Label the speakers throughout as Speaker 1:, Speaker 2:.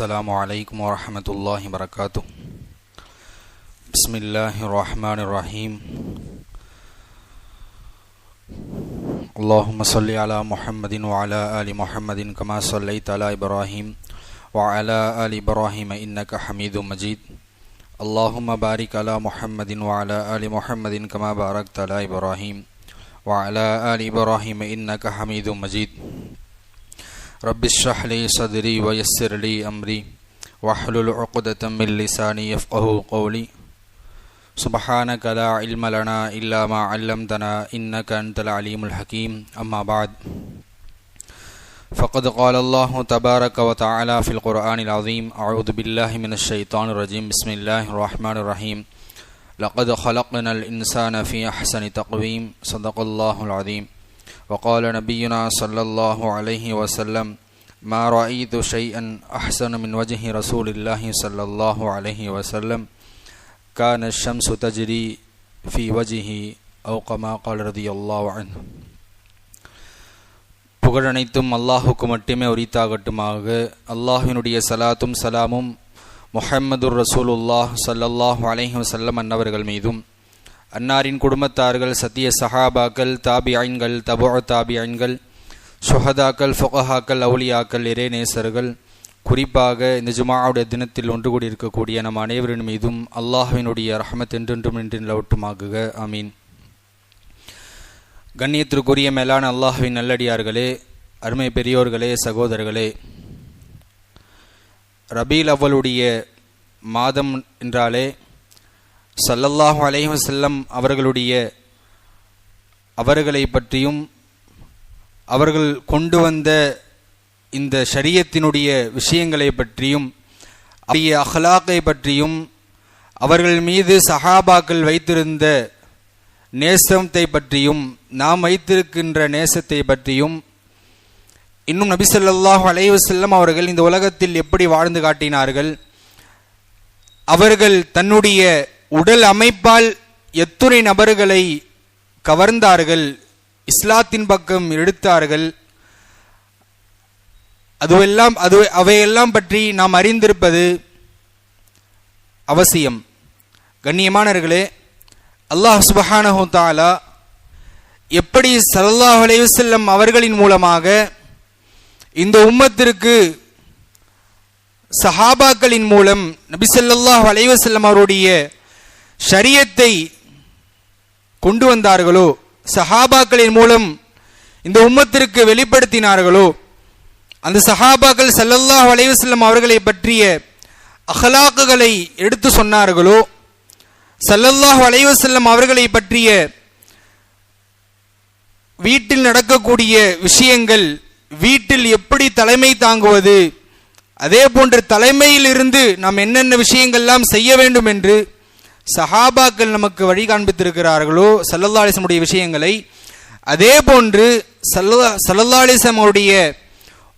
Speaker 1: السلام عليكم ورحمة الله وبركاته. بسم الله الرحمن الرحيم. اللهم صل على محمد وعلى آل محمد كما صليت على إبراهيم وعلى آل إبراهيم إنك حميد مجيد. اللهم بارك على محمد وعلى آل محمد كما باركت على إبراهيم وعلى آل إبراهيم إنك حميد مجيد. رب اشرح لي صدري ويسر لي أمري واحلل عقدة من لساني يفقه قولي. سبحانك لا علم لنا إلا ما علمتنا إنك أنت العليم الحكيم. أما بعد فقد قال الله تبارك وتعالى في القرآن العظيم أعوذ بالله من الشيطان الرجيم. بسم الله الرحمن الرحيم. لقد خلقنا الإنسان في أحسن تقويم. صدق الله العظيم. وقال نبينا صلى الله عليه وسلم ما رأيت شيئا أحسن من وجه رسول الله صلى الله عليه وسلم كان الشمس تجري في وجهه أو كما قال رضي الله عنه புகழனைத்தும் அல்லாஹுக்கு மட்டுமே உரித்தாகட்டுமாக அல்லாஹினுடைய சலாத்தும் சலாமும் முஹம்மதுர் ரசூலுல்லாஹ் சல்லல்லாஹு அலைஹி வஸல்லம் அன்னவர்கள் மீதும் அன்னாரின் குடும்பத்தார்கள் சத்திய சஹாபாக்கள் தாபிஐன்கள் தபோ தாபிஐன்கள் சுஹதாக்கள் ஃபொகஹாக்கள் அவுலியாக்கள் இறைநேசர்கள். குறிப்பாக இந்த ஜுமாவுடைய தினத்தில் ஒன்று கூடி இருக்கக்கூடிய நம் அனைவரின் மீதும் அல்லாஹ்வினுடைய ரஹமத் என்றென்றும் நின்று நிலவட்டுமாகுக அமீன் கண்ணியத்திற்குரிய மேலான அல்லாஹுவின் நல்லடியார்களே அருமை பெரியோர்களே சகோதரர்களே. ரபீல் அவ்வளுடைய மாதம் என்றாலே சல்லல்லாஹு அலைஹி செல்லம் அவர்களுடைய அவர்களை பற்றியும் அவர்கள் கொண்டு வந்த இந்த ஷரியத்தினுடைய விஷயங்களை பற்றியும் அவருடைய அஹ்லாக்கை பற்றியும் அவர்கள் மீது சஹாபாக்கள் வைத்திருந்த நேசத்தை பற்றியும் நாம் வைத்திருக்கின்ற நேசத்தை பற்றியும் இன்னும் நபிசல்லாஹு அலைவு செல்லம் அவர்கள் இந்த உலகத்தில் எப்படி வாழ்ந்து காட்டினார்கள் அவர்கள் தன்னுடைய உடல் அமைப்பால் எத்துணை நபர்களை கவர்ந்தார்கள் இஸ்லாத்தின் பக்கம் எடுத்தார்கள். அதுவெல்லாம் அது அவையெல்லாம் பற்றி நாம் அறிந்திருப்பது அவசியம். கண்ணியமானவர்களே அல்லாஹ் சுபஹானஹு தாலா எப்படி சல்லாஹ் அலையுசல்லம் அவர்களின் மூலமாக இந்த உம்மத்திற்கு சஹாபாக்களின் மூலம் நபிசல்லாஹ் அலைவசல்லம் அவருடைய ஷரியத்தை கொண்டு வந்தார்களோ சஹாபாக்களின் மூலம் இந்த உம்மத்திற்கு வெளிப்படுத்தினார்களோ அந்த சஹாபாக்கள் சல்லல்லாஹ் அலைவசல்லம் அவர்களை பற்றிய அகலாக்குகளை எடுத்து சொன்னார்களோ சல்லல்லாஹ் அலைவசல்லம் அவர்களை பற்றிய வீட்டில் நடக்கக்கூடிய விஷயங்கள் வீட்டில் எப்படி தலைமை தாங்குவது அதே போன்று தலைமையில் இருந்து நாம் என்னென்ன விஷயங்கள்லாம் செய்ய வேண்டும் என்று சஹாபாக்கள் நமக்கு வழி காண்பித்திருக்கிறார்களோ சல்லல்லாலிசமுடைய விஷயங்களை அதே போன்று சல்ல சல்லல்லாலிசமுடைய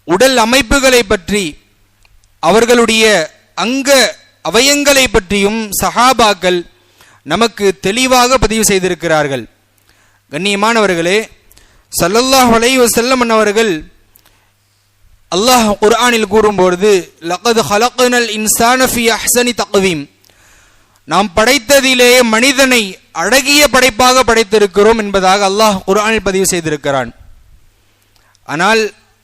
Speaker 1: உடல் அமைப்புகளை பற்றி அவர்களுடைய அங்க அவயங்களை பற்றியும் சஹாபாக்கள் நமக்கு தெளிவாக பதிவு செய்திருக்கிறார்கள். கண்ணியமானவர்களே சல்லல்லாஹ் அலை வசல்லம் அவர்கள் அல்லாஹ் குர்ஆனில் கூறும்பொழுது லகது ஹலக்கனல் இன்சானஃபி அஹ்சனி தக்வீம். நாம் படைத்ததிலேயே மனிதனை அழகிய படைப்பாக படைத்திருக்கிறோம் என்பதாக அல்லாஹ் குரானில் பதிவு செய்திருக்கிறான். ஆனால்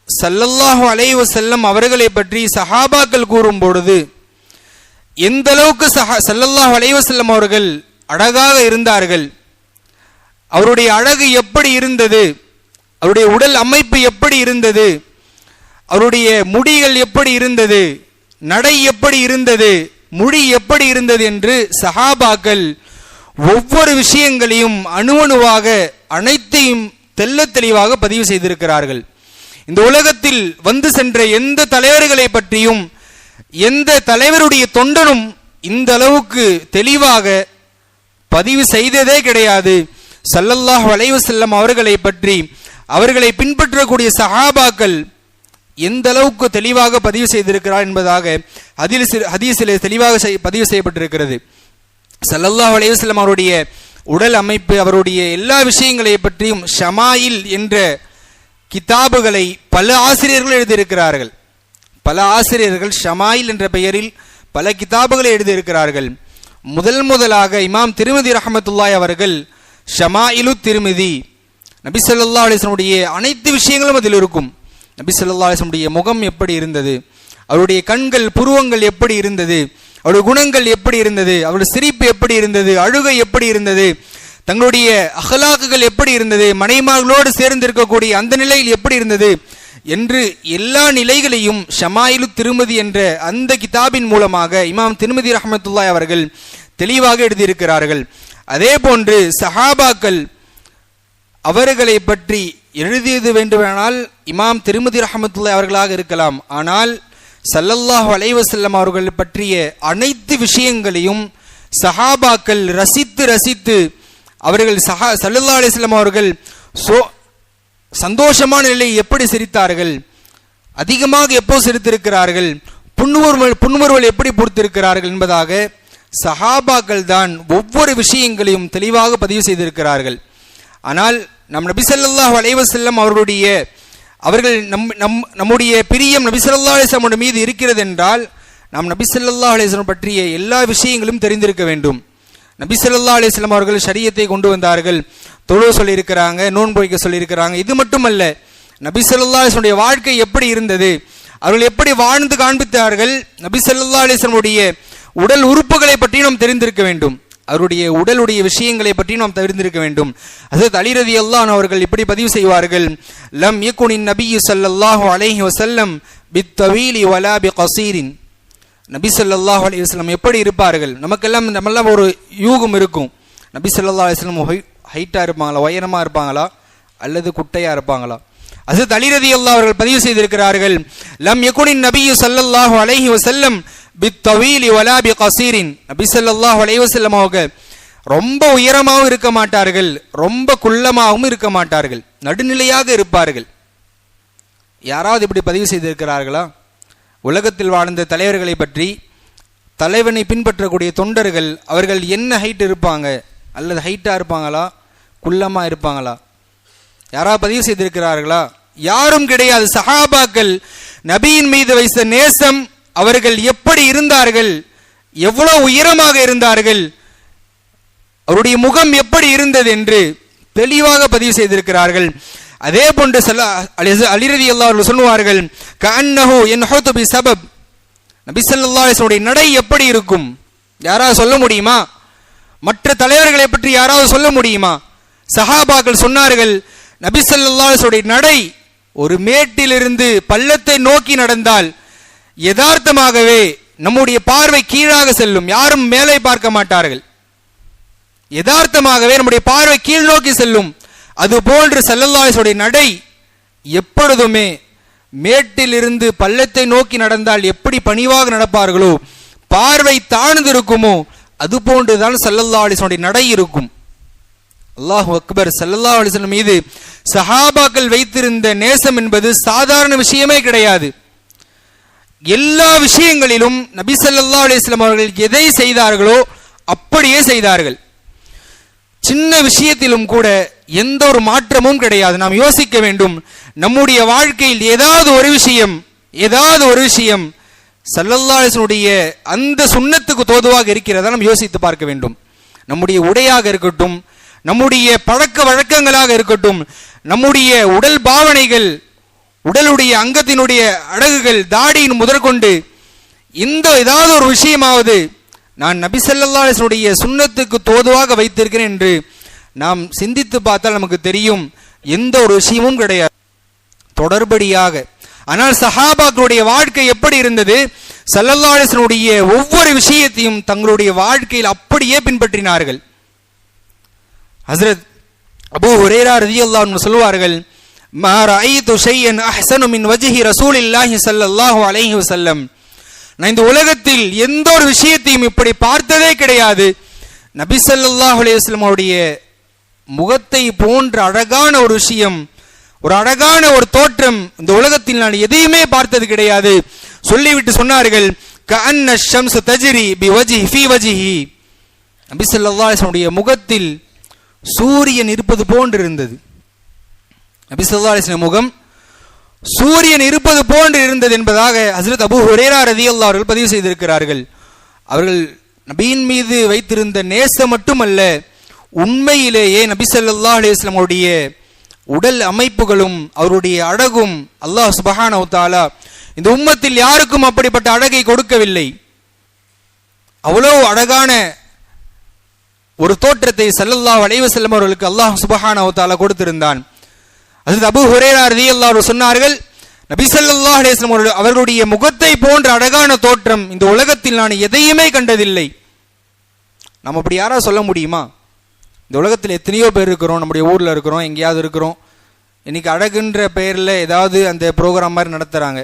Speaker 1: சல்லல்லாஹு அலைவு செல்லம் அவர்களை பற்றி சஹாபாக்கள் கூறும் பொழுது எந்த அளவுக்கு சஹா சல்லல்லாஹு அலைவு செல்லம் அவர்கள் அழகாக இருந்தார்கள் அவருடைய அழகு எப்படி இருந்தது அவருடைய உடல் அமைப்பு எப்படி இருந்தது அவருடைய முடிகள் எப்படி இருந்தது நடை எப்படி இருந்தது மொழி எப்படி இருந்தது என்று சஹாபாக்கள் ஒவ்வொரு விஷயங்களையும் அணுவணுவாக அனைத்தையும் தெல்ல தெளிவாக பதிவு செய்திருக்கிறார்கள். இந்த உலகத்தில் வந்து சென்ற எந்த தலைவர்களை பற்றியும் எந்த தலைவருடைய தொண்டனும் இந்த அளவுக்கு தெளிவாக பதிவு செய்ததே கிடையாது. சல்லல்லாஹ் வளைவு செல்லம் அவர்களை பற்றி அவர்களை பின்பற்றக்கூடிய சஹாபாக்கள் எந்த அளவுக்கு தெளிவாக பதிவு செய்திருக்கிறார் என்பதாக அதில் ஹதீஸில் தெளிவாக பதிவு செய்யப்பட்டிருக்கிறது. சல்லல்லாஹ் அலையுஸ்லம் அவருடைய உடல் அமைப்பு அவருடைய எல்லா விஷயங்களை பற்றியும் ஷமாயில் என்ற கிதாபுகளை பல ஆசிரியர்கள் எழுதியிருக்கிறார்கள். பல ஆசிரியர்கள் ஷமாயில் என்ற பெயரில் பல கிதாபுகளை எழுதியிருக்கிறார்கள். முதல் முதலாக இமாம் திருமதி ரஹமத்துல்லாய் அவர்கள் ஷமாயிலு திருமதி. நபி சொல்லா அலிஸ்லனுடைய அனைத்து விஷயங்களும் அதில் இருக்கும். நபி ஸல்லல்லாஹு முகம் எப்படி இருந்தது? அவருடைய கண்கள் புருவங்கள் எப்படி இருந்தது? அவருடைய குணங்கள் எப்படி இருந்தது? அவருடைய சிரிப்பு எப்படி இருந்தது? அழுகை எப்படி இருந்தது? தங்களுடைய அகலாக்குகள் எப்படி இருந்தது? மனைமார்களோடு சேர்ந்து இருக்கக்கூடிய அந்த நிலையில் எப்படி இருந்தது? என்று எல்லா நிலைகளையும் ஷமாயிலு திருமதி என்ற அந்த கிதாபின் மூலமாக இமாம் திருமதி ரஹமத்துல்லாய் அவர்கள் தெளிவாக எழுதியிருக்கிறார்கள். அதே போன்று சஹாபாக்கள் அவர்களை பற்றி எழுதியது வேண்டுமானால் இமாம் திருமதி ரஹமத்துல்லா அவர்களாக இருக்கலாம். ஆனால் சல்லல்லாஹ் அலைஹி அவர்கள் பற்றிய அனைத்து விஷயங்களையும் சஹாபாக்கள் ரசித்து ரசித்து அவர்கள் சஹா சல்லல்லா அலிஸ்லாம் அவர்கள் சோ சந்தோஷமான நிலையை எப்படி சிரித்தார்கள்? அதிகமாக எப்போ சிரித்திருக்கிறார்கள்? புன்முறுவல் புன்முறுவல் எப்படி பொறுத்திருக்கிறார்கள் என்பதாக சஹாபாக்கள் தான் ஒவ்வொரு விஷயங்களையும் தெளிவாக பதிவு செய்திருக்கிறார்கள். ஆனால் நம் நபிசல்லாஹ் அலைவசல்லம் அவர்களுடைய அவர்கள் நம் நம் நம்முடைய பிரியம் நபிசல்லா ஸல்லல்லாஹு மீது இருக்கிறது என்றால் நாம் நபிசல்லா ஸல்லல்லாஹு பற்றிய எல்லா விஷயங்களும் தெரிந்திருக்க வேண்டும். நபிசல்லா அலிஸ்லாம் அவர்கள் சரியத்தை கொண்டு வந்தார்கள். தொழு சொல்லியிருக்கிறாங்க நோன்பு வைக்க சொல்லியிருக்கிறாங்க. இது மட்டுமல்ல நபிசல்லா ஸல்லல்லாஹு வாழ்க்கை எப்படி இருந்தது? அவர்கள் எப்படி வாழ்ந்து காண்பித்தார்கள்? நபிசல்லா அலிஸ்லமுடைய உடல் உறுப்புகளை பற்றி நாம் தெரிந்திருக்க வேண்டும். அவருடைய உடலுடைய விஷயங்களை பற்றி நாம் தெரிந்திருக்க வேண்டும். அது அலிரதி அல்லான் அவர்கள் இப்படி பதிவு செய்வார்கள். லம் யகுனின் நபியு ஸல்லல்லாஹு அலைஹி வஸல்லம் பித்தவீலி வலா பிகஸீரின் நபி ஸல்லல்லாஹு அலி வஸ்லம் எப்படி இருப்பார்கள்? நமக்கெல்லாம் நம்மெல்லாம் ஒரு யூகம் இருக்கும். நபி ஸல்லல்லாஹு அலிஸ்லம் ஹைட்டாக இருப்பாங்களா? உயரமாக இருப்பாங்களா? அல்லது குட்டையாக இருப்பாங்களா? அது தலிரதி அல்லா அவர்கள் பதிவு செய்திருக்கிறார்கள். லம் யகுனின் நபியு சல்லல்லாஹு அலைஹி வசல்லம் பித்தவீலி வலா பிகஸீரின் நபி ஸல்லல்லாஹு அலைஹி அவங்க ரொம்ப உயரமாகவும் இருக்க மாட்டார்கள். ரொம்ப குள்ளமாகவும் இருக்க மாட்டார்கள். நடுநிலையாக இருப்பார்கள். யாராவது இப்படி பதிவு செய்திருக்கிறார்களா? உலகத்தில் வாழ்ந்த தலைவர்களை பற்றி தலைவனை பின்பற்றக்கூடிய தொண்டர்கள் அவர்கள் என்ன ஹைட் இருப்பாங்க? அல்லது ஹைட்டாக இருப்பாங்களா? குள்ளமாக இருப்பாங்களா? யாராவது பதிவு செய்திருக்கிறார்களா? யாரும் கிடையாது. சஹாபாக்கள் நபியின் மீது வைத்த நேசம் அவர்கள் எப்படி இருந்தார்கள்? எவ்வளவு உயரமாக இருந்தார்கள்? அவருடைய முகம் எப்படி இருந்தது என்று தெளிவாக பதிவு செய்திருக்கிறார்கள். அதே போன்று செல்ல அலிரதி அவர்கள் சொல்லுவார்கள் கண்ணஹு என் பி சபப். நபி ஸல்லல்லாஹு நடை எப்படி இருக்கும்? யாராவது சொல்ல முடியுமா? மற்ற தலைவர்களை பற்றி யாராவது சொல்ல முடியுமா? சஹாபாக்கள் சொன்னார்கள் நபி ஸல்லல்லாஹு நடை ஒரு மேட்டிலிருந்து பள்ளத்தை நோக்கி நடந்தால் யதார்த்தமாகவே நம்முடைய பார்வை கீழாக செல்லும். யாரும் மேலே பார்க்க மாட்டார்கள். யதார்த்தமாகவே நம்முடைய பார்வை கீழ் நோக்கி செல்லும். அது போன்று செல்லல்லாசுடைய நடை எப்பொழுதுமே மேட்டிலிருந்து பள்ளத்தை நோக்கி நடந்தால் எப்படி பணிவாக நடப்பார்களோ பார்வை தாழ்ந்து இருக்குமோ அது போன்றுதான் சல்லல்லா அலிசனுடைய நடை இருக்கும். அல்லாஹ் அக்பர் சல்லல்லா அலிசன் மீது சஹாபாக்கள் வைத்திருந்த நேசம் என்பது சாதாரண விஷயமே கிடையாது. எல்லா விஷயங்களிலும் நபி சல்லா அலிஸ்லாம் அவர்கள் எதை செய்தார்களோ அப்படியே செய்தார்கள். சின்ன விஷயத்திலும் கூட எந்த ஒரு மாற்றமும் கிடையாது. நாம் யோசிக்க வேண்டும் நம்முடைய வாழ்க்கையில் ஏதாவது ஒரு விஷயம் ஏதாவது ஒரு விஷயம் சல்லல்லாசனுடைய அந்த சுண்ணத்துக்கு தோதுவாக இருக்கிறதா நாம் யோசித்து பார்க்க வேண்டும். நம்முடைய உடையாக இருக்கட்டும் நம்முடைய பழக்க வழக்கங்களாக இருக்கட்டும் நம்முடைய உடல் பாவனைகள் உடலுடைய அங்கத்தினுடைய அழகுகள் தாடியின் முதற்கொண்டு இந்த ஏதாவது ஒரு விஷயமாவது நான் நபி சுண்ணத்துக்கு தோதுவாக வைத்திருக்கிறேன் என்று நாம் சிந்தித்து பார்த்தால் நமக்கு தெரியும். எந்த ஒரு விஷயமும் கிடையாது. தொடர்படியாக. ஆனால் சஹாபாக்களுடைய வாழ்க்கை எப்படி இருந்தது? சல்லல்லாஹுடைய ஒவ்வொரு விஷயத்தையும் தங்களுடைய வாழ்க்கையில் அப்படியே பின்பற்றினார்கள். ஹசரத் அபு ஒரேரா ரலியல்லாஹு அன்ஹு சொல்வார்கள் மா ரஅய்து ஷையன் அஹ்ஸனு மின் வஜ்ஹி ரசூலில்லாஹி ஸல்லல்லாஹு அலைஹி வஸல்லம் நான் இந்த உலகத்தில் எந்த ஒரு விஷயத்தையும் இப்படி பார்த்ததே கிடையாது. நபி ஸல்லல்லாஹு அலைஹி வஸல்லம் அவருடைய முகத்தை போன்ற அழகான ஒரு விஷயம் ஒரு அழகான ஒரு தோற்றம் இந்த உலகத்தில் நான் எதையுமே பார்த்தது கிடையாது. சொல்லிவிட்டு சொன்னார்கள் கஅன்ன ஷம்ஸ் தஜ்ரி பி வஜ்ஹி ஃபீ வஜ்ஹி. நபி ஸல்லல்லாஹு அலைஹி வஸல்லம் முகத்தில் சூரியன் இருப்பது போன்று இருந்தது. நபி ஸல்லல்லாஹு அலைஹி முகம் சூரியன் இருப்பது போன்று இருந்தது என்பதாக ஹசரத் அபு ஹுரேரா ரதியல்லா அவர்கள் பதிவு செய்திருக்கிறார்கள். அவர்கள் நபியின் மீது வைத்திருந்த நேசம் மட்டுமல்ல உண்மையிலேயே நபி ஸல்லல்லாஹு அவருடைய உடல் அமைப்புகளும் அவருடைய அழகும் அல்லாஹ் சுபஹான தஆலா இந்த உம்மத்தில் யாருக்கும் அப்படிப்பட்ட அழகை கொடுக்கவில்லை. அவ்வளோ அழகான ஒரு தோற்றத்தை சல்லல்லா வளைவு வஸல்லம் அவர்களுக்கு அல்லாஹ் சுபஹான தஆலா கொடுத்திருந்தான். அது அபு ஹுரேரா ரலியல்லாஹு அன்ஹு சொன்னார்கள் நபி ஸல்லல்லாஹு அலைஹி அவர்களுடைய முகத்தை போன்ற அழகான தோற்றம் இந்த உலகத்தில் நான் எதையுமே கண்டதில்லை. நம்ம அப்படி யாரா சொல்ல முடியுமா? இந்த உலகத்தில் எத்தனையோ பேர் இருக்கிறோம் நம்முடைய ஊரில் இருக்கிறோம் எங்கேயாவது இருக்கிறோம். இன்னைக்கு அழகுன்ற பெயரில் ஏதாவது அந்த ப்ரோக்ராம் மாதிரி நடத்துகிறாங்க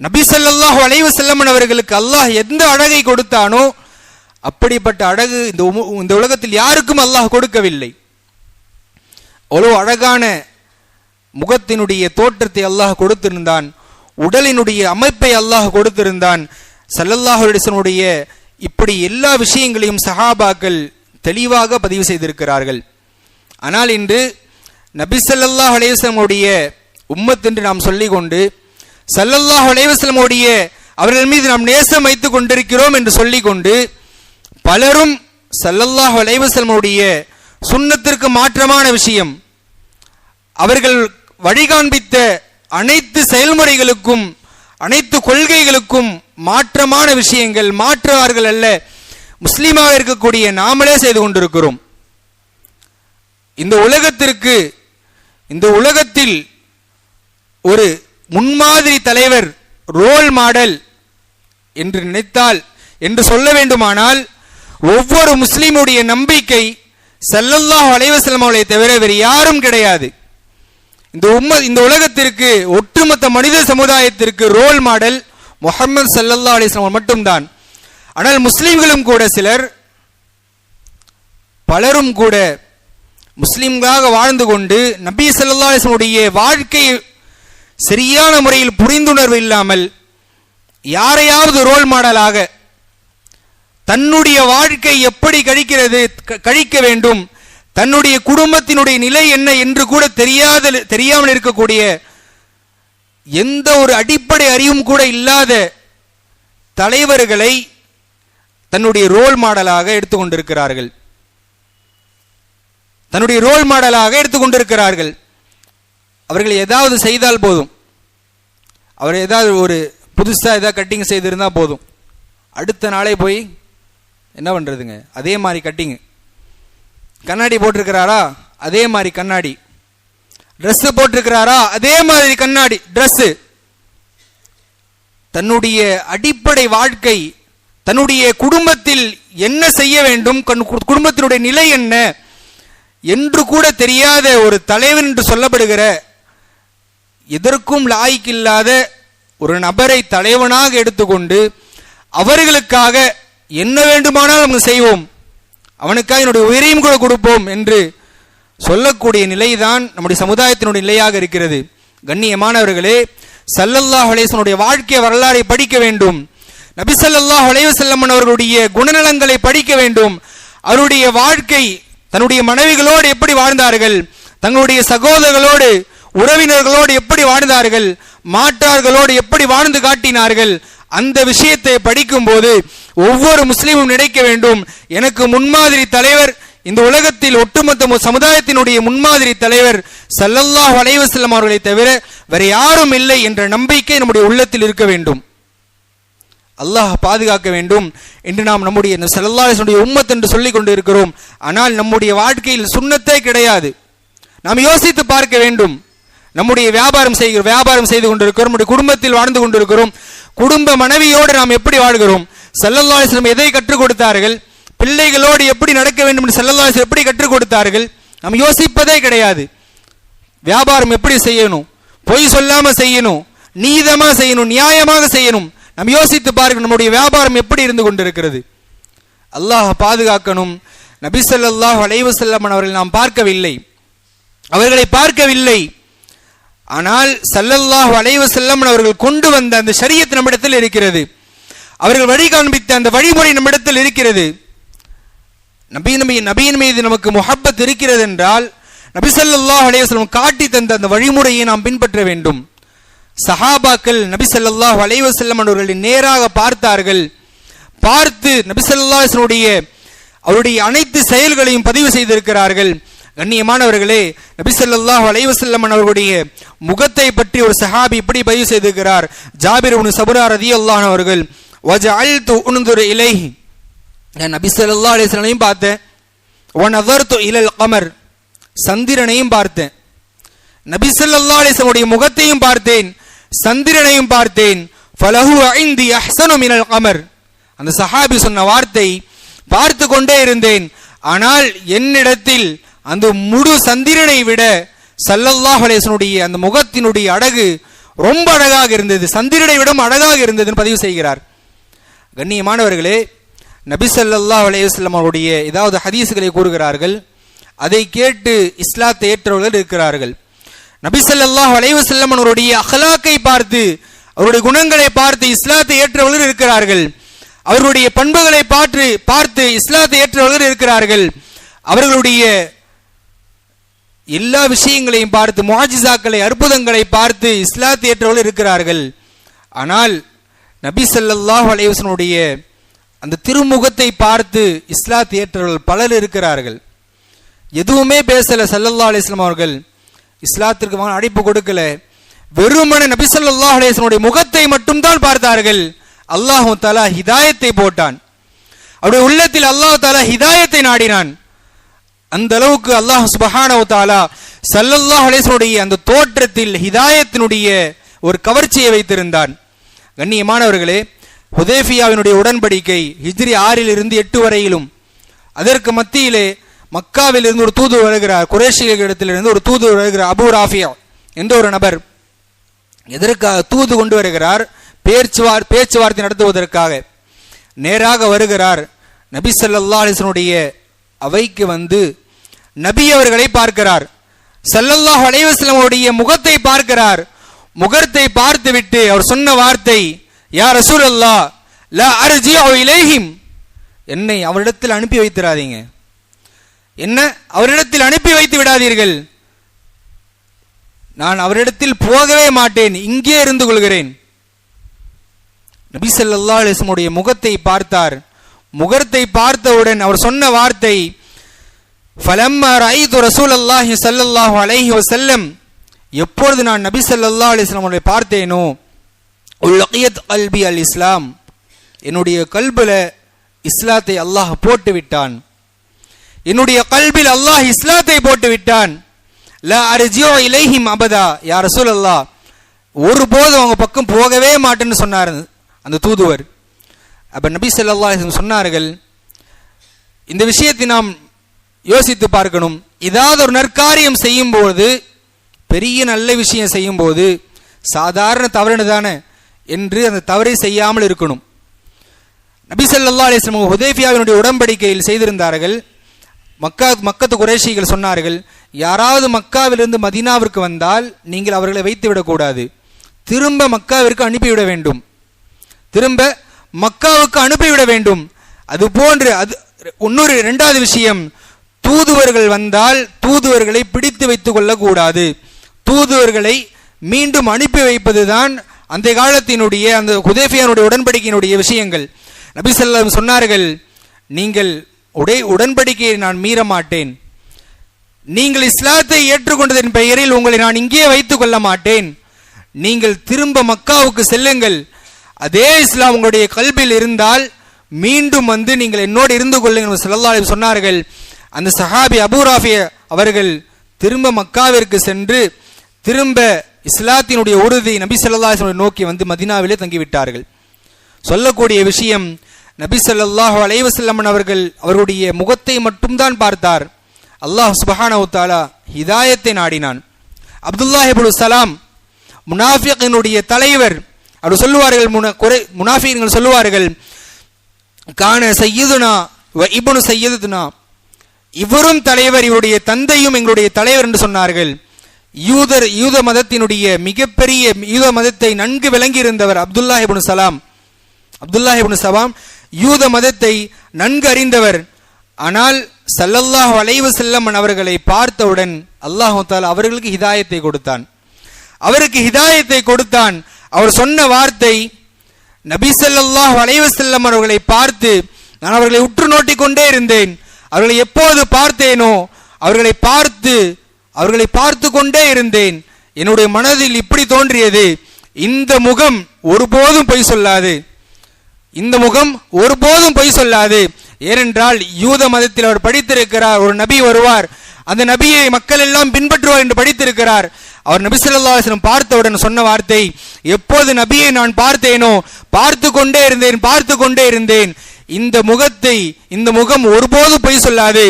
Speaker 1: நபி ஸல்லல்லாஹு அலைஹி செல்லமன் அவர்களுக்கு அல்லாஹ் எந்த அழகை கொடுத்தானோ அப்படிப்பட்ட அழகு இந்த இந்த உலகத்தில் யாருக்கும் அல்லாஹ் கொடுக்கவில்லை. அவ்வளோ அழகான முகத்தினுடைய தோற்றத்தை அல்லாஹ் கொடுத்திருந்தான் உடலினுடைய அமைப்பை அல்லாஹ் கொடுத்திருந்தான் சல்லல்லாஹுடைய இப்படி எல்லா விஷயங்களையும் சஹாபாக்கள் தெளிவாக பதிவு செய்திருக்கிறார்கள். ஆனால் இன்று நபிசல்லாஹ் ஸல்லல்லாஹு உம்மத் என்று நாம் சொல்லிக்கொண்டு சல்லல்லாஹ் அலைஹி அவர்கள் மீது நாம் நேசம் வைத்துக் கொண்டிருக்கிறோம் என்று சொல்லிக்கொண்டு பலரும் சல்லல்லாஹ் அலைவசமுடைய சுண்ணத்திற்கு மாற்றமான விஷயம். அவர்கள் வழிகாண்பித்த அனைத்து செயல்முறைகளுக்கும் அனைத்து கொள்கைகளுக்கும் மாற்றமான விஷயங்கள் மாற்றுவார்கள் அல்ல. முஸ்லீமாக இருக்கக்கூடிய நாமளே செய்து கொண்டிருக்கிறோம். இந்த உலகத்திற்கு இந்த உலகத்தில் ஒரு முன்மாதிரி தலைவர் ரோல் மாடல் என்று நினைத்தால் என்று சொல்ல வேண்டுமானால் ஒவ்வொரு முஸ்லீமுடைய நம்பிக்கை செல்லல்லாஹ் அலைஹி அவளை தவிர வேறு யாரும் கிடையாது. இந்த உம்ம இந்த உலகத்திற்கு ஒட்டுமொத்த மனித சமுதாயத்திற்கு ரோல் மாடல் முகமது சல்லல்லா அலிஸ்லாம் மட்டும்தான். ஆனால் முஸ்லீம்களும் கூட சிலர் பலரும் கூட முஸ்லீம்களாக வாழ்ந்து கொண்டு நபி சல்லா அலிஸ்லமுடைய வாழ்க்கை சரியான முறையில் புரிந்துணர்வு இல்லாமல் யாரையாவது ரோல் மாடலாக தன்னுடைய வாழ்க்கை எப்படி கழிக்கிறது க- கழிக்க வேண்டும் தன்னுடைய குடும்பத்தினுடைய நிலை என்ன என்று கூட தெரியாத தெரியாமல் இருக்கக்கூடிய எந்த ஒரு அடிப்படை அறிவும் கூட இல்லாத தலைவர்களை தன்னுடைய ரோல் மாடலாக எடுத்துக்கொண்டிருக்கிறார்கள். தன்னுடைய ரோல் மாடலாக எடுத்துக்கொண்டிருக்கிறார்கள். அவர்கள் ஏதாவது செய்தால் போதும். அவர் ஏதாவது ஒரு புதுசாக ஏதாவது கட்டிங் செய்திருந்தால் போதும். அடுத்த நாளே போய் என்ன பண்ணுறதுங்க அதே மாதிரி கட்டிங் கண்ணாடி போட்டிருக்கிறாரா? அதே மாதிரி கண்ணாடி. Dress போட்டிருக்கிறாரா? அதே மாதிரி கண்ணாடி. ட்ரெஸ்ஸு தன்னுடைய அடிப்படை வாழ்க்கை தன்னுடைய குடும்பத்தில் என்ன செய்ய வேண்டும் கண்- குடும்பத்தினுடைய நிலை என்ன என்று கூட தெரியாத ஒரு தலைவன் என்று சொல்லப்படுகிற எதற்கும் லாய்க்கில்லாத ஒரு நபரை தலைவனாக எடுத்துக்கொண்டு அவர்களுக்காக என்ன வேண்டுமானால் அவங்க செய்வோம். அவனுக்காக என்னுடைய உயிரையும் கூட கொடுப்போம் என்று சொல்லக்கூடிய நிலைதான் நம்முடைய சமுதாயத்தினுடைய நிலையாக இருக்கிறது. கண்ணியமானவர்களே சல்லல்லாஹ் அலைஹி வாழ்க்கை வரலாறை படிக்க வேண்டும். நபி ஸல்லல்லாஹு அவர்களுடைய குணநலங்களை படிக்க வேண்டும். அவருடைய வாழ்க்கை தன்னுடைய மனைவிகளோடு எப்படி வாழ்ந்தார்கள்? தங்களுடைய சகோதரர்களோடு உறவினர்களோடு எப்படி வாழ்ந்தார்கள்? மாற்றார்களோடு எப்படி வாழ்ந்து காட்டினார்கள்? அந்த விஷயத்தை படிக்கும்போது ஒவ்வொரு முஸ்லீமும் நினைக்க வேண்டும். எனக்கு முன்மாதிரி தலைவர் இந்த உலகத்தில் ஒட்டுமொத்த சமுதாயத்தினுடைய முன்மாதிரி தலைவர் சல்லல்லாஹ் அலைஹி அவர்களை தவிர வேற யாரும் இல்லை என்ற நம்பிக்கை நம்முடைய உள்ளத்தில் இருக்க வேண்டும். அல்லாஹ் பாதுகாக்க வேண்டும் என்று நாம் நம்முடைய இந்த உம்மத் என்று சொல்லிக் கொண்டு இருக்கிறோம் ஆனால் நம்முடைய வாழ்க்கையில் சுண்ணத்தே கிடையாது. நாம் யோசித்து பார்க்க வேண்டும். நம்முடைய வியாபாரம் செய்கிற வியாபாரம் செய்து கொண்டிருக்கிறோம். நம்முடைய குடும்பத்தில் வாழ்ந்து கொண்டிருக்கிறோம். குடும்ப மனைவியோடு நாம் எப்படி வாழ்கிறோம்? ஸல்லல்லாஹு அலைஹி எதை கற்றுக் கொடுத்தார்கள்? பிள்ளைகளோடு எப்படி நடக்க வேண்டும் என்று ஸல்லல்லாஹு எப்படி கற்றுக் கொடுத்தார்கள்? நாம் யோசிப்பதே கிடையாது. வியாபாரம் எப்படி செய்யணும்? பொய் சொல்லாம செய்யணும்? நீதமா செய்யணும்? நியாயமாக செய்யணும்? நாம் யோசித்து பாருங்க நம்முடைய வியாபாரம் எப்படி இருந்து கொண்டிருக்கிறது. அல்லாஹ் பாதுகாக்கணும். நபி ஸல்லல்லாஹு அலைஹி அவர்கள் நாம் பார்க்கவில்லை. அவர்களை பார்க்கவில்லை. ஆனால் சல்லல்லாஹ் அலைவ வஸல்லம் அவர்கள் கொண்டு வந்த அந்த சரியத் நம்மிடத்தில் இருக்கிறது. அவர்கள் வழி காண்பித்த அந்த வழிமுறை நம்மிடத்தில் இருக்கிறது. நபி நபி நபியின் மீது நமக்கு முஹப்பத் இருக்கிறது என்றால்
Speaker 2: நபிசல்லாஹ் அலைவசல்லம் காட்டி தந்த அந்த வழிமுறையை நாம் பின்பற்ற வேண்டும். சஹாபாக்கள் நபிசல்லாஹ் அலைவசல்லம் அவர்களை நேராக பார்த்தார்கள். பார்த்து நபிசல்லாஹனுடைய அவருடைய அனைத்து செயல்களையும் பதிவு செய்திருக்கிறார்கள். கண்ணியமானவர்களே நபிசல்லாஹ் அலைவசல்லம் அவர்களுடைய முகத்தை பற்றி ஒரு சஹாபி இப்படி பதிவு செய்திருக்கிறார். ஜாபிர் உன் சபுரா ரதி அல்லாஹ் அவர்கள் வஜஅல்து உன்துரு இலை நான் நபி ஸல்லல்லாஹு அலைஹி வஸல்லையும் பார்த்தேன். ஒன் அதர்த்து இலல் அமர் சந்திரனையும் பார்த்தேன். நபிசல்லா ஸல்லல்லாஹு முகத்தையும் பார்த்தேன். சந்திரனையும் பார்த்தேன். ஃபலஹு ஐந்தி அஹ்சனு மினல் அமர் அந்த சஹாபி சொன்ன வார்த்தை பார்த்து கொண்டே இருந்தேன். ஆனால் என்னிடத்தில் அந்த முழு சந்திரனை விட சல்லல்லாஹ் அலைஹி அந்த முகத்தினுடைய அழகு ரொம்ப அழகாக இருந்தது. சந்திரனை விடம் அழகாக இருந்ததுன்னு பதிவு செய்கிறார். கண்ணியமானவர்களே நபி ஸல்லல்லாஹு அலைஹி அவருடைய ஏதாவது ஹதீஸுகளை கூறுகிறார்கள். அதை கேட்டு இஸ்லாத்தை ஏற்றவர்கள் இருக்கிறார்கள். நபி ஸல்லல்லாஹு அவருடைய அகலாக்கை பார்த்து அவருடைய குணங்களை பார்த்து இஸ்லாத்தை ஏற்றவர்கள் இருக்கிறார்கள். அவர்களுடைய பண்புகளை பார்த்து பார்த்து இஸ்லாத்தை ஏற்றவர்கள் இருக்கிறார்கள். அவர்களுடைய எல்லா விஷயங்களையும் பார்த்து முஹாஜிசாக்களை அற்புதங்களை பார்த்து இஸ்லாத்து ஏற்றவர்கள் இருக்கிறார்கள். ஆனால் நபி சல்லாஹ் அலைவசனுடைய அந்த திருமுகத்தை பார்த்து இஸ்லாத்து ஏற்றவர்கள் பலர் இருக்கிறார்கள். எதுவுமே பேசல சல்லல்லா அலிஸ்லாம் அவர்கள். இஸ்லாத்திற்கு அழைப்பு கொடுக்கல. வெறுமன நபி ஸல்லல்லாஹு அலைஹி முகத்தை மட்டும்தான் பார்த்தார்கள். அல்லாஹு தலா ஹிதாயத்தை போட்டான். அவருடைய உள்ளத்தில் அல்லாஹ் தலா ஹிதாயத்தை நாடினான். அந்த அளவுக்கு அல்லாஹ் சுபஹானஹு தஆலா சல்லல்லாஹ் அலைஹி அந்த தோற்றத்தில் ஹிதாயத்தினுடைய ஒரு கவர்ச்சியை வைத்திருந்தான். கண்ணியமானவர்களே ஹுதேஃபியாவினுடைய உடன்படிக்கை ஹிஜ்ரி ஆறில் இருந்து எட்டு வரையிலும் அதற்கு மத்தியிலே மக்காவில் இருந்து ஒரு தூது வருகிறார் குரேஷிகளிடத்திலிருந்து ஒரு தூது வருகிறார் அபு ராஃபியா என்ற ஒரு நபர். எதற்காக தூது கொண்டு வருகிறார்? பேச்சுவார் பேச்சுவார்த்தை நடத்துவதற்காக. நேராக வருகிறார் நபி சல்லா அலிசனுடைய அவைக்கு வந்து நபி அவர்களை பார்க்கிறார். சல்லல்லாஹ் அலைவாஸ்லமுடைய முகத்தை பார்க்கிறார். முகத்தை பார்த்துவிட்டு அவர் சொன்ன வார்த்தை யா அல்லா ல அர்ஜி இலேஹிம். என்னை அவரிடத்தில் அனுப்பி வைத்திராதீங்க. என்ன? அவரிடத்தில் அனுப்பி வைத்து விடாதீர்கள். நான் அவரிடத்தில் போகவே மாட்டேன். இங்கே இருந்து கொள்கிறேன். நபி ஸல்லல்லாஹு அலைஹி முகத்தை பார்த்தார். முகத்தை பார்த்தவுடன் அவர் சொன்ன வார்த்தை ஃபலம்மா ரைது ரசூல் அல்லாஹி சல்லாஹு அலைஹி வசல்லம் எப்பொழுது நான் நபி ஸல்லல்லாஹு அலிஸ்லாம் அவர்களை பார்த்தேனோ உல்கியத் கல்பி அல் இஸ்லாம். என்னுடைய கல்பில் இஸ்லாத்தை அல்லாஹ் போட்டு விட்டான். என்னுடைய கல்பில் அல்லாஹ் இஸ்லாத்தை போட்டு விட்டான். லா அரிஜியோ இலைஹிம் அபதா. யா ரசூலல்லாஹ் ஒருபோதும் அவங்க பக்கம் போகவே மாட்டேன்னு சொன்னார் அந்த தூதுவர். அப்போ நபி சொல்லா சொன்னார்கள் இந்த விஷயத்தை நாம் யோசித்து பார்க்கணும். ஏதாவது ஒரு நற்காரியம் செய்யும்போது பெரிய நல்ல விஷயம் செய்யும்போது சாதாரண தவறுனு தானே என்று அந்த தவறை செய்யாமல் இருக்கணும். நபி ஸல்லல்லாஹு அலைஹி வஸல்லம் உடன்படிக்கையில் செய்திருந்தார்கள். மக்கா மக்கத்து குறைஷிகள் சொன்னார்கள் யாராவது மக்காவிலிருந்து மதீனாவிற்கு வந்தால் நீங்கள் அவர்களை வைத்து விடக்கூடாது திரும்ப மக்காவிற்கு அனுப்பிவிட வேண்டும். திரும்ப மக்காவுக்கு அனுப்பிவிட வேண்டும். அது போன்று அது இன்னொரு இரண்டாவது விஷயம் தூதுவர்கள் வந்தால் தூதுவர்களை பிடித்து வைத்து கொள்ளக்கூடாது. தூதுவர்களை மீண்டும் அனுப்பி வைப்பதுதான் அந்த காலத்தினுடைய அந்த குதேஃபியானுடைய உடன்படிக்கையினுடைய விஷயங்கள். நபி சொன்னார்கள் நீங்கள் உடை உடன்படிக்கையை நான் மீற மாட்டேன் நீங்கள் இஸ்லாத்தை ஏற்றுக்கொண்டதன் பெயரில் உங்களை நான் இங்கே வைத்துக் கொள்ள மாட்டேன். நீங்கள் திரும்ப மக்காவுக்கு செல்லுங்கள். அதே இஸ்லாம் உங்களுடைய கல்வியில் இருந்தால் மீண்டும் வந்து நீங்கள் என்னோடு இருந்து கொள்ளுங்கள் ஸல்லல்லாஹு சொன்னார்கள். அந்த சஹாபி அபூராஃபிய அவர்கள் திரும்ப மக்காவிற்கு சென்று திரும்ப இஸ்லாத்தினுடைய உறுதி நபி ஸல்லல்லாஹு நோக்கி வந்து மதீனாவிலே தங்கிவிட்டார்கள். சொல்லக்கூடிய விஷயம் நபி ஸல்லல்லாஹு அலைவசல்லம்மன் அவர்கள் அவருடைய முகத்தை மட்டும்தான் பார்த்தார். அல்லாஹ் சுபஹானவுத்தாலா ஹிதாயத்தை நாடினான். அப்துல்லாஹிபுல் சலாம் முனாஃபிகினுடைய தலைவர் அவர் சொல்லுவார்கள் முன குறை முனாஃபீன்கள் சொல்லுவார்கள் கான செய்யுதுனா வ செய்யுதுனா இவரும் தலைவர் இவருடைய தந்தையும் எங்களுடைய தலைவர் என்று சொன்னார்கள். யூதர் யூத மதத்தினுடைய மிகப்பெரிய யூத மதத்தை நன்கு விளங்கியிருந்தவர் அப்துல்லா இப்னு சலாம். அப்துல்லா இப்னு சலாம் யூத மதத்தை நன்கு அறிந்தவர். ஆனால் சல்லல்லாஹ் வளைவு செல்லம்மன் அவர்களை பார்த்தவுடன் அல்லாஹு தால் அவர்களுக்கு ஹிதாயத்தை கொடுத்தான். அவருக்கு ஹிதாயத்தை கொடுத்தான். அவர் சொன்ன வார்த்தை நபி ஸல்லல்லாஹு அவர்களை பார்த்து நான் அவர்களை உற்று நோட்டி கொண்டே இருந்தேன். அவர்களை எப்போது பார்த்தேனோ அவர்களை பார்த்து அவர்களை பார்த்து கொண்டே இருந்தேன். என்னுடைய மனதில் இப்படி தோன்றியது இந்த முகம் ஒருபோதும் பொய் சொல்லாது. இந்த முகம் ஒருபோதும் பொய் சொல்லாது. ஏனென்றால் யூத மதத்தில் அவர் படித்திருக்கிறார் ஒரு நபி வருவார். அந்த நபியை மக்கள் எல்லாம் பின்பற்றுவார் என்று படித்திருக்கிறார். அவர் நபி ஸல்லல்லாஹு பார்த்தவுடன் சொன்ன வார்த்தை எப்போது நபியை நான் பார்த்தேனோ பார்த்து கொண்டே இருந்தேன் பார்த்து கொண்டே இருந்தேன். இந்த முகத்தை இந்த முகம் ஒருபோதும் பொய் சொல்லாது.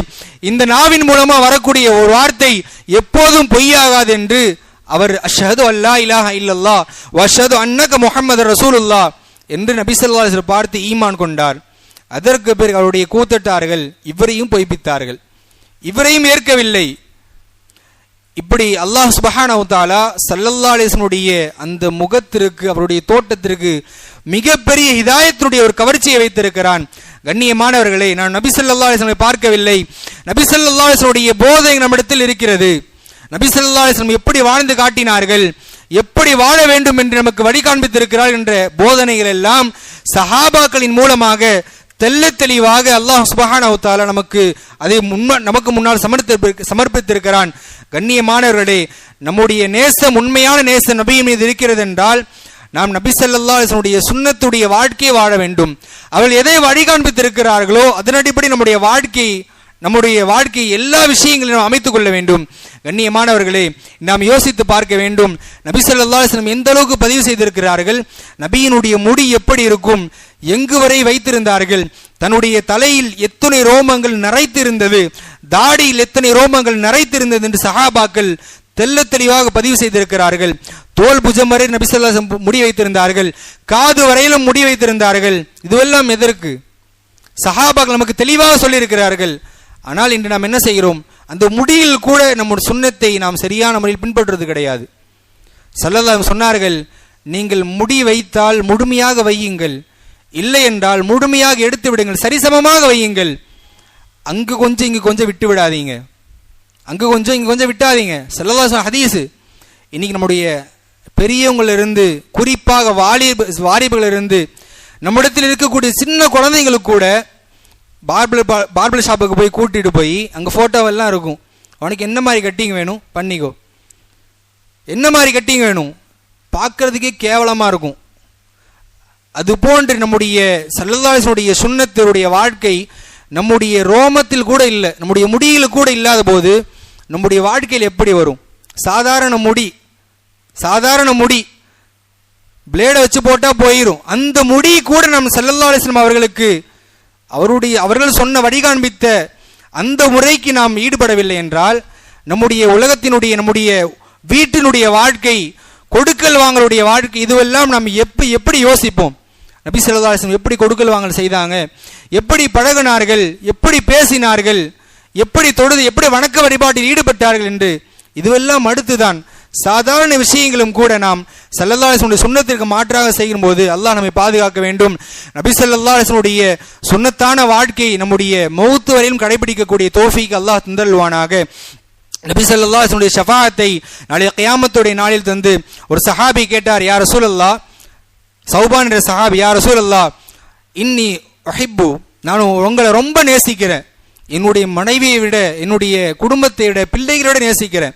Speaker 2: இந்த நாவின் மூலமா வரக்கூடிய ஒரு வார்த்தை எப்போதும் பொய்யாகாது என்று அவர் அஷது அல்லா இலாஹ இல்லல்லா வஷது அன்னக முகமது ரசூலுல்லா என்று நபி ஸல்லல்லாஹு பார்த்து ஈமான் கொண்டார். அதற்கு பிறகு அவருடைய கூத்தட்டார்கள் இவரையும் பொய்ப்பித்தார்கள். இவரையும் ஏற்கவில்லை. இப்படி அல்லாஹ் சுபஹானஹு சல்லல்லா அலிஸ்னுடைய அந்த முகத்திற்கு அவருடைய தோட்டத்திற்கு மிகப்பெரிய ஹிதாயத்தினுடைய ஒரு கவர்ச்சியை வைத்திருக்கிறான். கண்ணியமானவர்களே நான் நபி சல்லா அலைஹி பார்க்கவில்லை. நபி சல்லா அலைஹி போதை நம்மிடத்தில் இருக்கிறது. நபி சல்லா அலிஸ்லம் எப்படி வாழ்ந்து காட்டினார்கள்? எப்படி வாழ வேண்டும் என்று நமக்கு வழி காண்பித்திருக்கிறார் என்ற போதனைகள் எல்லாம் சஹாபாக்களின் மூலமாக தெல்ல தெளிவாக அல்லாஹ் சுபஹானஹு நமக்கு அதை முன்ன நமக்கு முன்னால் சமர்ப்பித்து சமர்ப்பித்திருக்கிறான். கண்ணியமானவர்களே நம்முடைய நேசம் உண்மையான நேசம் நபியின் மீது இருக்கிறது என்றால் நாம் நபி சல்லாஹனுடைய சுண்ணத்துடைய வாழ்க்கையை வாழ வேண்டும். அவர்கள் எதை வழிகாண்பித்திருக்கிறார்களோ அதன் அடிப்படை நம்முடைய வாழ்க்கை நம்முடைய வாழ்க்கை எல்லா விஷயங்களையும் நாம் அமைத்துக் கொள்ள வேண்டும். கண்ணியமானவர்களே நாம் யோசித்து பார்க்க வேண்டும். நபி ஸல்லல்லாஹு அலைஹி எந்த அளவுக்கு பதிவு செய்திருக்கிறார்கள்? நபியினுடைய முடி எப்படி இருக்கும்? எங்கு வரை வைத்திருந்தார்கள்? தன்னுடைய தலையில் எத்தனை ரோமங்கள் நரைத்திருந்தது தாடியில் எத்தனை ரோமங்கள் நரைத்திருந்தது என்று சஹாபாக்கள் தெல்ல தெளிவாக பதிவு செய்திருக்கிறார்கள். தோல் புஜம் வரை நபிசல்லாசம் முடி வைத்திருந்தார்கள். காது வரையிலும் முடி வைத்திருந்தார்கள். இதுவெல்லாம் எதற்கு? சஹாபாக்கள் நமக்கு தெளிவாக சொல்லியிருக்கிறார்கள். ஆனால் இன்று நாம் என்ன செய்கிறோம்? அந்த முடியில் கூட நம்முடைய சுண்ணத்தை நாம் சரியான முறையில் பின்பற்றுவது கிடையாது. சல்லல்லாஹு சொன்னார்கள் நீங்கள் முடி வைத்தால் முழுமையாக வையுங்கள். இல்லை என்றால் முழுமையாக எடுத்து விடுங்கள். சரிசமமாக வையுங்கள். அங்கு கொஞ்சம் இங்கு கொஞ்சம் விட்டு விடாதீங்க. அங்கு கொஞ்சம் இங்கு கொஞ்சம் விட்டாதீங்க. சல்லல்லாஹு ஹதீஸ். இன்னைக்கு நம்முடைய பெரியவங்களிலிருந்து குறிப்பாக வாலிப வாலிபர்களிலிருந்து நம்மிடத்தில் இருக்கக்கூடிய சின்ன குழந்தைங்களுக்கு கூட பார்பர் பார்பர் ஷாப்புக்கு போய் கூட்டிகிட்டு போய் அங்கே ஃபோட்டோவெல்லாம் இருக்கும். உனக்கு என்ன மாதிரி கட்டிங் வேணும்? பண்ணிக்கோ. என்ன மாதிரி கட்டிங் வேணும்? பார்க்கறதுக்கே கேவலமாக இருக்கும். அது போன்று நம்முடைய சல்லதாசனுடைய சுண்ணத்தினுடைய வாழ்க்கை நம்முடைய ரோமத்தில் கூட இல்லை நம்முடைய முடியில் கூட இல்லாத போது நம்முடைய வாழ்க்கையில் எப்படி வரும்? சாதாரண முடி சாதாரண முடி பிளேடை வச்சு போட்டால் போயிடும் அந்த முடி கூட நம்ம சல்லல்லா அவர்களுக்கு அவருடைய அவர்கள் சொன்ன வழிகாண்பித்த அந்த முறைக்கு நாம் ஈடுபடவில்லை என்றால் நம்முடைய உலகத்தினுடைய நம்முடைய வீட்டினுடைய வாழ்க்கை கொடுக்கல் வாங்கலுடைய வாழ்க்கை இதுவெல்லாம் நாம் எப்போ எப்படி யோசிப்போம்? நபி சிலதாசன் எப்படி கொடுக்கல் வாங்கல் செய்தாங்க? எப்படி பழகினார்கள்? எப்படி பேசினார்கள்? எப்படி தொழுது எப்படி வணக்க வழிபாட்டில் ஈடுபட்டார்கள் என்று இதுவெல்லாம் அடுத்துதான். சாதாரண விஷயங்களும் கூட நாம் சல்லல்லா சுண்ணத்திற்கு மாற்றாக செய்யும் போது அல்லாஹ் நம்மை பாதுகாக்க வேண்டும். நபி சல்லல்லா சுண்ணத்தான வாழ்க்கை நம்முடைய மௌத்து வரையிலும் கடைபிடிக்கக்கூடிய தோஃபிக்கு அல்லாஹ் தந்தல்வானாக நபி ஸல்லல்லாஹு ஷஃபாத்தை நாளைய கயாமத்துடைய நாளில் தந்து ஒரு சஹாபி கேட்டார் யார் ரசூலல்லா சௌபான் என்ற சஹாபி யார் ரசூலல்லா இன்னி அஹிப்பு நான் உங்களை ரொம்ப நேசிக்கிறேன். என்னுடைய மனைவியை விட என்னுடைய குடும்பத்தை விட பிள்ளைகளோட விட நேசிக்கிறேன்.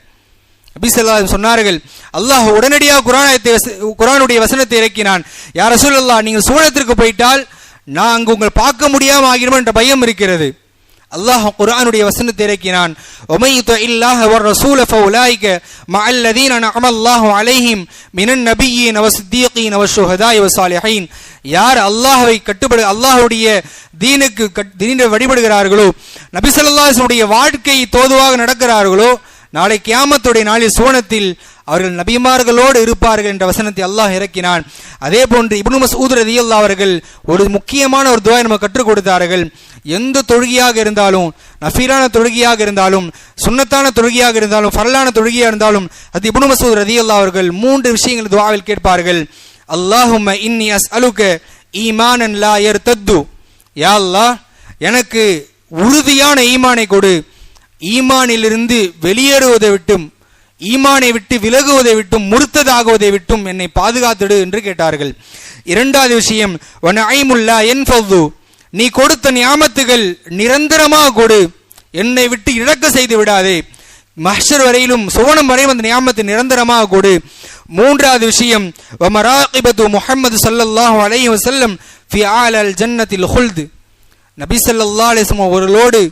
Speaker 2: நபி சொன்னார்கள் அல்லாஹ் உடனடியாக குரானத்தை குரானுடைய வசனத்தை இறக்கினான். யார் ரசூலல்லா நீங்கள் சூழத்திற்கு போயிட்டால் நான் அங்கு உங்களை பார்க்க முடியாமல் ஆகிடும் என்ற பயம் இருக்கிறது. அல்லாஹ் குரானுடைய வசனத்தை இறக்கினான். ஒமையுத்த இல்லாஹ ஒரு ரசூல ஃபவுலாய்க மல்லதீன் நஅம அல்லாஹு அலைஹிம் மினன் நபியின் அவ சித்தீகீன் அவ ஷுஹதாய் இவ சாலிஹீன். யார் அல்லாஹவை கட்டுப்படு அல்லாஹுடைய தீனுக்கு கட்- தீனை வழிபடுகிறார்களோ நபி வாழ்க்கையை தோதுவாக நடக்கிறார்களோ நாளை கியாமத்துடைய நாளில் சோனத்தில் அவர்கள் நபிமார்களோடு இருப்பார்கள் என்ற வசனத்தை அல்லாஹ் இறக்கினான். அதே போன்று இப்னு மசூத் ரதியல்லா அவர்கள் ஒரு முக்கியமான ஒரு துவாயை நம்ம கற்றுக் கொடுத்தார்கள். எந்த தொழுகையாக இருந்தாலும் நஃபீலான தொழுகையாக இருந்தாலும் சுன்னத்தான தொழுகையாக இருந்தாலும் ஃபரலான தொழுகையாக இருந்தாலும் அது இப்னு மசூத் ரதியல்லா அவர்கள் மூன்று விஷயங்கள் துவாவில் கேட்பார்கள். அல்லாஹும் இன்னி அஸ் அலுக ஈமான் லா யர்தத்து. யா அல்லாஹ் எனக்கு உறுதியான ஈமானை கொடு. ஈமானிலிருந்து வெளியேறுவதை விட்டும் ஈமானை விட்டு விலகுவதை விட்டும் முறுத்ததாகுவதை விட்டும் என்னை பாதுகாத்துடு என்று கேட்டார்கள். இரண்டாவது விஷயம் ஐமுல்லா என் நீ கொடுத்த நியாமத்துகள் நிரந்தரமாக கொடு. என்னை விட்டு இழக்க செய்து விடாதே. மஹர் வரையிலும் சுவனம் வரையும் அந்த நியாமத்தை நிரந்தரமாக கொடு. மூன்றாவது விஷயம் வமராகிபத்து முஹம்மது சல்லல்லாஹு அலைஹி வஸல்லம் ஃபி ஆலல் ஜன்னத்தில் ஹுல்து. நபி ஸல்லல்லாஹு அலைஹி வஸல்லம் அவர்களோடு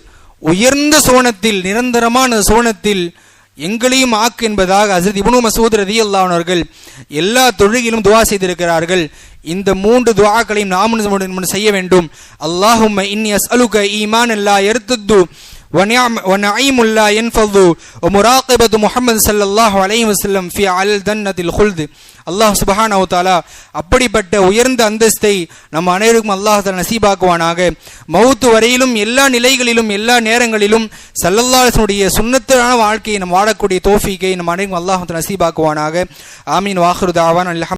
Speaker 2: உயர்ந்த சோனத்தில் நிரந்தரமான சோனத்தில் எங்களையும் ஆக்கு என்பதாக ஹசரத் இப்னு மசூத் ரதி அல்லானவர்கள் எல்லா தொழுகிலும் துவா செய்திருக்கிறார்கள். இந்த மூன்று துவாக்களையும் நாம் செய்ய வேண்டும். அல்லாஹும் இன்னி அஸ்அலுக ஈமான் அல்லா எருத்துத்து ஒன்ஐமுல்லா என்ஃபது முராக்கிபத்து முகமது சல்லாஹ் அலைஹி வசல்லம் ஃபி அல் தன்னத்தில் ஹுல்து அல்லாஹ் சுபஹான் அவுத்தாலா அப்படிப்பட்ட உயர்ந்த அந்தஸ்தை நம் அனைவருக்கும் அல்லாஹ் நசீபாக்குவானாக. மவுத்து வரையிலும் எல்லா நிலைகளிலும் எல்லா நேரங்களிலும் சல்லல்லாஹனுடைய சுண்ணத்தான வாழ்க்கையை நம் வாழக்கூடிய தோஃபிக்கை நம் அனைவருக்கும் அல்லாஹ் நசீபாக்குவானாக. ஆமீன். வாஹருதாவான் அல்ஹம்